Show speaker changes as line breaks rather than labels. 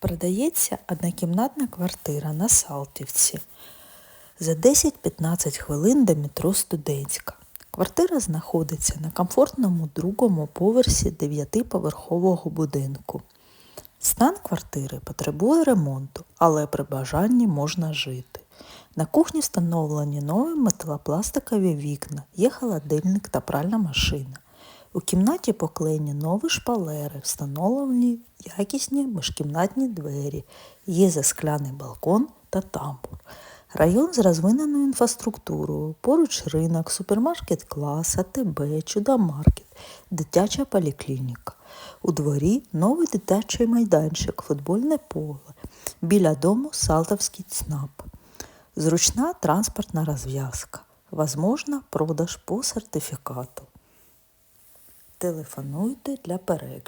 Продається однокімнатна квартира на Салтівці. За 10-15 хвилин до метро Студентська. Квартира знаходиться на комфортному другому поверсі 9-поверхового будинку. Стан квартири потребує ремонту, але при бажанні можна жити. На кухні встановлені нові металопластикові вікна, є холодильник та пральна машина. У кімнаті поклеєні нові шпалери, встановлені якісні міжкімнатні двері, є заскляний балкон та тамбур. Район з розвиненою інфраструктурою, поруч ринок, супермаркет клас, АТБ, чудомаркет, дитяча поліклініка. У дворі новий дитячий майданчик, футбольне поле. Біля дому Салтовський ЦНАП. Зручна транспортна розв'язка. Возможно, продаж по сертифікату. Телефонуйте для перегляду.